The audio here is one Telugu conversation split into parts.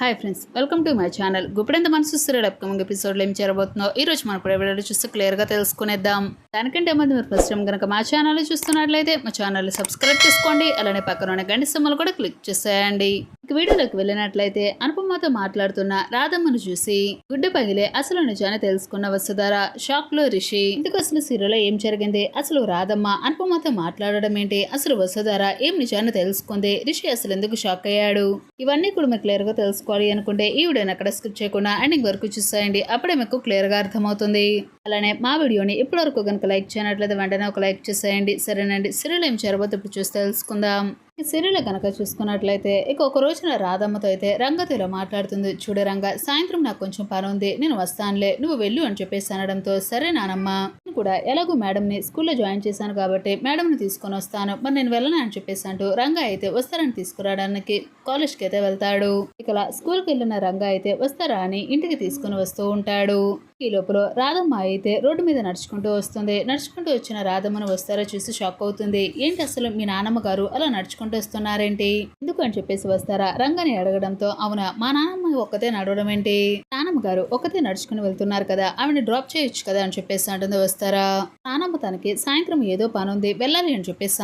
Hi friends welcome to my channel Guppedantha Manasu serial upcoming ఎపిసోడ్లో ఏం చేరబోతుందో ఈ రోజు మన వీడియో చూస్తే క్లియర్గా తెలుసుకునేద్దాం. దానికంటే ముందు మీరు ఫస్ట్ టైం కనుక మా ఛానల్ చూస్తున్నట్లయితే మా ఛానల్ సబ్స్క్రైబ్ చేసుకోండి. అలానే పక్కన ఉన్న గంట సింబల్ కూడా క్లిక్ చేసేయండి. ఇక వీడియోలోకి వెళ్ళినట్లయితే అనుపమతో మాట్లాడుతున్న రాధమ్మను చూసి గుడ్డ పగిలే అసలు నిజాన్ని తెలుసుకున్న వసుధార? షాక్లో రిషి ఇందుకు అసలు సీరియల్లో ఏం జరిగింది? అసలు రాధమ్మ అనుపమతో మాట్లాడడం ఏంటి? అసలు వసుధార ఏం నిజాన్ని తెలుసుకుంది? రిషి అసలు ఎందుకు షాక్ అయ్యాడు? ఇవన్నీ కూడా మీకు క్లియర్గా చేసుకోవాలి అనుకుంటే ఈ వీడియోని అక్కడ స్కిప్ చేయకుండా ఎండింగ్ వరకు చూసేయండి. అప్పుడే మీకు క్లియర్గా అర్థమవుతుంది. అలానే మా వీడియోని ఇప్పటివరకు కనుక లైక్ చేయనట్లయితే వెంటనే ఒక లైక్ చేసేయండి. సరేనండి. సీరియల్ ఏం చేరబోతే ఇప్పుడు చూసి తెలుసుకుందాం. ఈ సీరియల్ కనుక చూసుకున్నట్లయితే ఇక ఒక రోజున రాధమ్మతో అయితే రంగతిలో మాట్లాడుతుంది. చూడు రంగ సాయంత్రం నాకు కొంచెం పని ఉంది. నేను వస్తానులే. నువ్వు వెళ్ళు అని చెప్పేసి అనడంతో సరే నానమ్మ. కూడా ఎలాగో మేడంని స్కూల్లో జాయిన్ చేశాను కాబట్టి మేడంని తీసుకొని వస్తాను. మరి నేను వెళ్ళను అని చెప్పేసి అంటూ రంగ అయితే వస్తారని తీసుకురావడానికి కాలేజ్కి అయితే వెళ్తాడు. ఇక స్కూల్కి వెళ్ళిన రంగ అయితే వస్తారా అని ఇంటికి తీసుకుని వస్తూ ఉంటాడు. ఈ లోపల రాధమ్మ అయితే రోడ్డు మీద నడుచుకుంటూ వస్తుంది. నడుచుకుంటూ వచ్చిన రాధమ్మను వస్తారా చూసి షాక్ అవుతుంది. ఏంటి అసలు మీ నాన్నమ్మ గారు అలా నడుచుకుంటూ వస్తున్నారేంటి? ఎందుకు అని చెప్పేసి వస్తారా? రంగని అడగడంతో అవునా మా నాన్నమ్మ ఒక్కతే నడవడం ఏంటి నానమ్మ గారు ఒక్కతే నడుచుకుని వెళ్తున్నారు కదా ఆవిడ డ్రాప్ చేయొచ్చు కదా అని చెప్పేసి అంటుంది వస్తారా నానమ్మ తనకి సాయంత్రం ఏదో పని ఉంది వెళ్ళాలి అని చెప్పేసి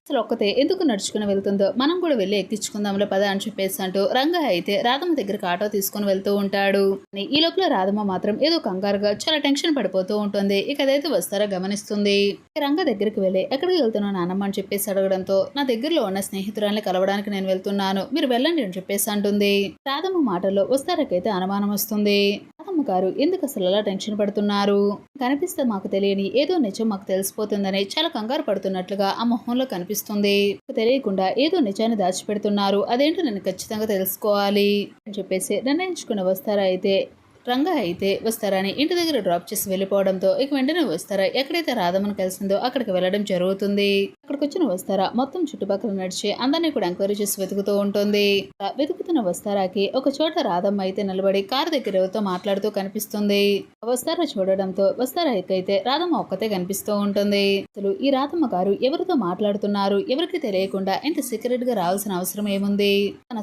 అసలు ఒక్కతే ఎందుకు నడుచుకుని వెళ్తుందో మనం కూడా వెళ్ళి ఎక్కించుకుందాంలో పద అని చెప్పేసి అంటూ రంగ అయితే రాధమ్మ దగ్గరికి ఆటో తీసుకుని వెళ్తూ ఉంటాడు. ఈ లోపల రాధమ్మ మాత్రం ఏదో కంగారుగా చాలా టెన్షన్ పడిపోతూ ఉంటుంది. ఇక అదైతే వస్తారా గమనిస్తుంది. రంగ దగ్గరికి వెళ్ళి ఎక్కడికి వెళ్తున్నావు నానమ్మ? అని చెప్పేసి అడగడంతో నా దగ్గరలో ఉన్న స్నేహితురాల్ని కలవడానికి నేను వెళ్తున్నాను. మీరు వెళ్ళండి అని చెప్పేసి అంటుంది. రాధమ్మ మాటల్లో వస్తారకైతే అనుమానం వస్తుంది. అమ్మగారు ఎందుకు అసలు అలా టెన్షన్ పడుతున్నారు? కనిపిస్తే మాకు తెలియని ఏదో నిజం మాకు తెలిసిపోతుందని చాలా కంగారు పడుతున్నట్లుగా ఆ మొహంలో కనిపిస్తుంది. తెలియకుండా ఏదో నిజాన్ని దాచిపెడుతున్నారు. అదేంటో నేను ఖచ్చితంగా తెలుసుకోవాలి అని చెప్పేసి నిర్ణయించుకుని వస్తారా అయితే రంగా అయితే వస్తారని ఇంటి దగ్గర డ్రాప్ చేసి వెళ్ళిపోవడంతో ఇక వెంటనే వస్తారా? ఎక్కడైతే రాధమ్మను కలిసిందో అక్కడికి వెళ్ళడం జరుగుతుంది. అక్కడికి వచ్చిన వస్తారా? మొత్తం చుట్టుపక్కల నడిచి అందరినీ కూడా ఎంక్వైరీ చేసి వెతుకుతూ ఉంటుంది. వెతుకుతున్న వస్తారాకి ఒక చోట రాధమ్మ అయితే నిలబడి కారు దగ్గర ఎవరితో మాట్లాడుతూ కనిపిస్తుంది. వస్తారా చూడడంతో వస్తారా అయితే రాధమ్మ ఒక్కతే కనిపిస్తూ ఉంటుంది. అసలు ఈ రాధమ్మ గారు ఎవరితో మాట్లాడుతున్నారు? ఎవరికి తెలియకుండా ఇంత సీక్రెట్గా రావాల్సిన అవసరం ఏముంది?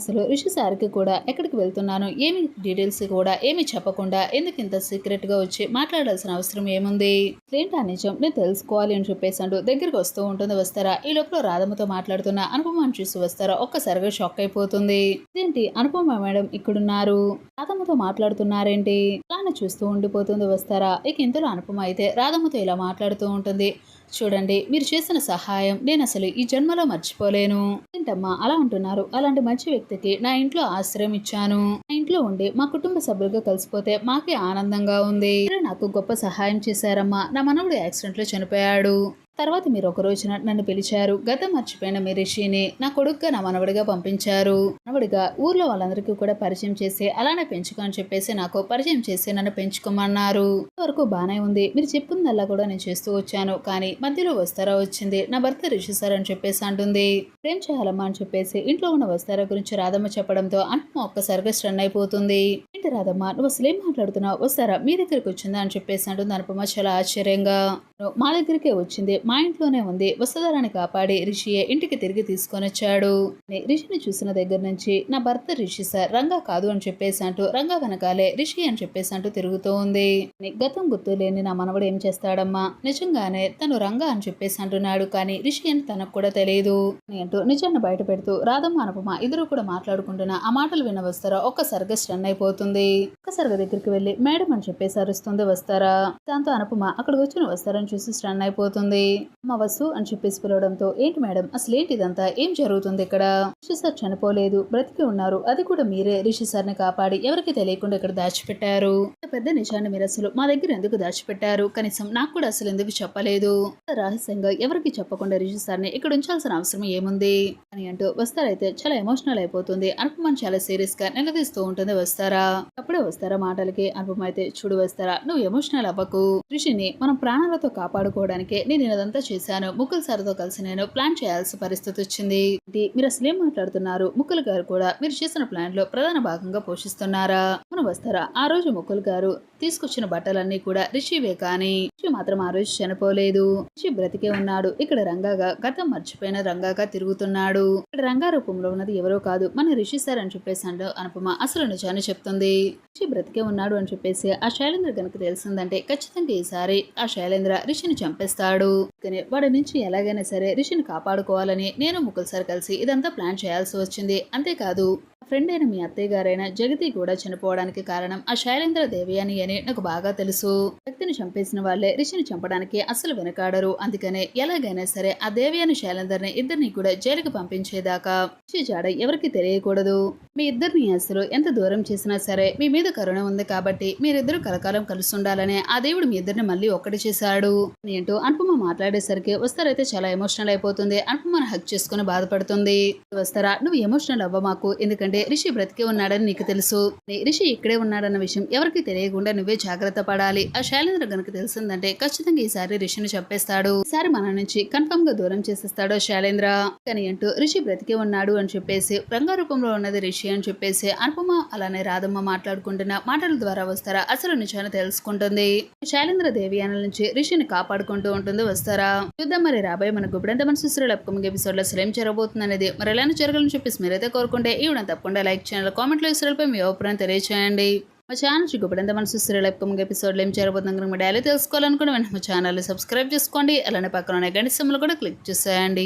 అసలు రిషి సార్కి కూడా ఎక్కడికి వెళ్తున్నాను? ఏమి డీటెయిల్స్ కూడా ఏమి చెప్ప చెప్పకుండా ఎందుకు ఇంత సీక్రెట్గా వచ్చి మాట్లాడాల్సిన అవసరం ఏముంది? ఏంటా నిజం? నేను తెలుసుకోవాలి అని చెప్పేసాడు దగ్గరికి వస్తూ ఉంటుంది వస్తారా? ఈ లోపల రాధమ్మతో మాట్లాడుతున్న అనుపమని చూసి వస్తారా? ఒక్కసారిగా షాక్ అయిపోతుంది. ఏంటి అనుపమ మేడం ఇక్కడున్నారు? రాధమ్మతో మాట్లాడుతున్నారేంటి? అలానే చూస్తూ ఉండిపోతుంది వస్తారా? ఇక ఇంతలో అనుపమ అయితే రాధమ్మతో ఇలా మాట్లాడుతూ ఉంటుంది. చూడండి మీరు చేసిన సహాయం నేను అసలు ఈ జన్మలో మర్చిపోలేను. ఏంటమ్మా అలా అంటున్నారు. అలాంటి మంచి వ్యక్తికి నా ఇంట్లో ఆశ్రయం ఇచ్చాను. నా ఇంట్లో ఉండి మా కుటుంబ సభ్యులుగా కలిసిపోతే మాకే ఆనందంగా ఉంది. నాకు గొప్ప సహాయం చేశారమ్మా. నా మనవుడు యాక్సిడెంట్లో చనిపోయాడు. తర్వాత మీరు ఒక రోజున నన్ను పిలిచారు. గతం మర్చిపోయిన మీ రిషిని నా కొడుకుగా నా మనవడిగా పంపించారు. మనవడిగా ఊర్లో వాళ్ళందరికీ కూడా పరిచయం చేసి అలానే పెంచుకో అని చెప్పేసి నాకు పరిచయం చేసి నన్ను పెంచుకోమన్నారు. వరకు బానే ఉంది. మీరు చెప్పిందల్లా కూడా నేను చేస్తూ వచ్చాను. కానీ మధ్యలో వస్తారా వచ్చింది. నా భర్త రిషి సార్ అని చెప్పేసి అంటుంది. ఏం చేయాలమ్మా అని చెప్పేసి ఇంట్లో ఉన్న వస్తారా గురించి రాధమ్మ చెప్పడంతో అనుపమ ఒక్కసారిగా స్టన్ అయిపోతుంది. ఏంటి రాధమ్మ నువ్వు అసలు ఏం మాట్లాడుతున్నావు? వస్తారా? మీ దగ్గరికి వచ్చిందా? అని చెప్పేసి అంటుంది అనుపమ చాలా ఆశ్చర్యంగా. మా దగ్గరికే వచ్చింది. మా ఇంట్లోనే ఉంది. వసుధారాన్ని కాపాడి రిషియే ఇంటికి తిరిగి తీసుకొని వచ్చాడు. రిషిని చూసిన దగ్గర నుంచి నా భర్త రిషి సార్. రంగా కాదు అని చెప్పేసి అంటూ రంగా వెనకాలే రిషి అని చెప్పేసి అంటూ తిరుగుతూ ఉంది. గతం గుర్తు లేని నా మనవడు ఏం చేస్తాడమ్మా? నిజంగానే తను రంగా అని చెప్పేసి అంటున్నాడు. కానీ రిషి అని తనకు కూడా తెలియదు అంటూ నిజాన్ని బయట పెడుతూ రాధమ్మ అనుపమ ఇద్దరు కూడా మాట్లాడుకుంటున్న. ఆ మాటలు విన వస్తారా ఒక్కసారిగా స్టన్ అయిపోతుంది. ఒక్కసారిగా దగ్గరికి వెళ్ళి మేడం అని చెప్పేసి అరుస్తుంది వస్తారా? దాంతో అనుపమ అక్కడికి వచ్చిన వస్తారని చూసి స్టన్ అయిపోతుంది. మా వసు అని చెప్పేసి పిలవడంతో ఏంటి మేడం? అసలు ఏంటి ఇదంతా? ఏం జరుగుతుంది ఇక్కడ? రిషి సార్ చనిపోలేదు. బ్రతికి ఉన్నారు. అది కూడా మీరే. రిషి సార్ని కాపాడి ఎవరికి తెలియకుండా ఇక్కడ దాచిపెట్టారు. పెద్ద నిజాన్ని మీరు అసలు మా దగ్గర ఎందుకు దాచిపెట్టారు? కనీసం నాకు కూడా అసలు ఎందుకు చెప్పలేదు? రహస్యంగా ఎవరికి చెప్పకుండా రిషి సార్ని ఇక్కడ ఉంచాల్సిన అవసరం ఏముంది? అని అంటూ వస్తారైతే చాలా ఎమోషనల్ అయిపోతుంది. అనుపమని చాలా సీరియస్గా నిలదీస్తూ ఉంటుంది వస్తారా? అప్పుడే వస్తారా మాటలకి? అనుపమ అయితే చూడు వస్తారా? నువ్వు ఎమోషనల్ అవ్వకు. ఋషిని మనం ప్రాణాలతో కాపాడుకోవడానికే నేను ఇదంతా చేశాను. ముక్కుల్ సార్తో కలిసి నేను ప్లాన్ చేయాల్సిన పరిస్థితి వచ్చింది. మీరు అసలు ఏం మాట్లాడుతున్నారు? ముక్కుల్ గారు కూడా మీరు చేసిన ప్లాన్లో ప్రధాన భాగంగా పోషిస్తున్నారా? అవును వస్తారా? ఆ రోజు ముక్కులు గారు తీసుకొచ్చిన బట్టలన్నీ కూడా రిషివే కానీ రిషి మాత్రం ఆ రోజు చనిపోలేదు. రిషి బ్రతికే ఉన్నాడు. ఇక్కడ రంగాగా గతం మర్చిపోయిన రంగాగా తిరుగుతున్నాడు. ఇక్కడ రంగా రూపంలో ఉన్నది ఎవరో కాదు మన రిషి సార్ అని చెప్పేసి అంటూ అనుపమ అసలు నిజాన్ని చెప్తుంది. రిషి బ్రతికే ఉన్నాడు అని చెప్పేసి ఆ శైలేంద్ర గనక తెలిసిందంటే ఖచ్చితంగా ఈసారి ఆ శైలేంద్ర రిషిని చంపేస్తాడు. కానీ వాడి నుంచి ఎలాగైనా సరే రిషిని కాపాడుకోవాలని నేను ముకుల్ సార్ కలిసి ఇదంతా ప్లాన్ చేయాల్సి వచ్చింది. అంతేకాదు ఫ్రెండ్ అయిన మీ అత్తయ్య గారైన జగతి కూడా చనిపోవడానికి కారణం ఆ శైలేంద్ర దేవయాని అని నాకు బాగా తెలుసు. వ్యక్తిని చంపేసిన వాళ్ళే రిషిని చంపడానికి అస్సలు వెనకాడరు. అందుకనే ఎలాగైనా సరే ఆ దేవయాని శైలేందర్ని ఇద్దరిని కూడా జైలుకి పంపించేదాకా. రిషి జాడ ఎవరికి తెలియకూడదు. మీ ఇద్దరిని అసలు ఎంత దూరం చేసినా సరే మీ మీద కరుణ ఉంది కాబట్టి మీరిద్దరు కలకాలం కలిసి ఉండాలనే ఆ దేవుడు మీ ఇద్దరిని మళ్ళీ ఒక్కటి చేశాడు. ఏంటో అనుపమ మాట్లాడేసరికి వస్తారైతే చాలా ఎమోషనల్ అయిపోతుంది. అనుపమను హక్ చేసుకుని బాధపడుతుంది. వస్తారా? నువ్వు ఎమోషనల్ అవ్వ మాకు. ఎందుకంటే రిషి బ్రతికే ఉన్నాడని నీకు తెలుసు. రిషి ఇక్కడే ఉన్నాడన్న విషయం ఎవరికి తెలియకుండా నువ్వే జాగ్రత్త పడాలి. ఆ శైలేంద్ర గనుక తెలిసిందంటే ఖచ్చితంగా ఈసారి రిషిని చంపేస్తాడు. ఈసారి మన నుంచి కన్ఫర్మ్గా దూరం చేసేస్తాడు శైలేంద్ర. కానీ అంటూ రిషి బ్రతికే ఉన్నాడు అని చెప్పేసి రంగారూపంలో ఉన్నది రిషి అని చెప్పేసి అనుపమ అలానే రాధమ్మ మాట్లాడుకుంటున్న మాటల ద్వారా వస్తారా? అసలు నిజాన్ని తెలుసుకుంటుంది. శైలేంద్ర దేవి దేవియానల నుంచి రిషిని కాపాడుకుంటూ ఉంటుంది వస్తారా? చూద్దాం మరి రాబోయే మన గుబ్బడంత మన సుశ్రీల అప్కమింగ్ ఎపిసోడ్లో అసలు ఏం జరగబోతుంది అనేది మరి ఎలా జరగాలని చెప్పేసి మీరైతే కోరుకుంటే ఈవిడంతా తప్పకుండా లైక్ చేయండి. కామెంట్లో ఇసులపై మీ అభిప్రాయం తెలియచేయండి. మా ఛానల్ చూపడంత మన సీరియల్ అప్కమింగ్ ఎపిసోడ్లు ఏం జరగబోతుంది కనుక మీ డైలీ తెలుసుకోవాలనుకుంటే వెంటనే మా ఛానల్ సబ్స్క్రైబ్ చేసుకోండి. అలానే పక్కన ఉన్న గంట సిమ్లు కూడా క్లిక్ చేసేయండి.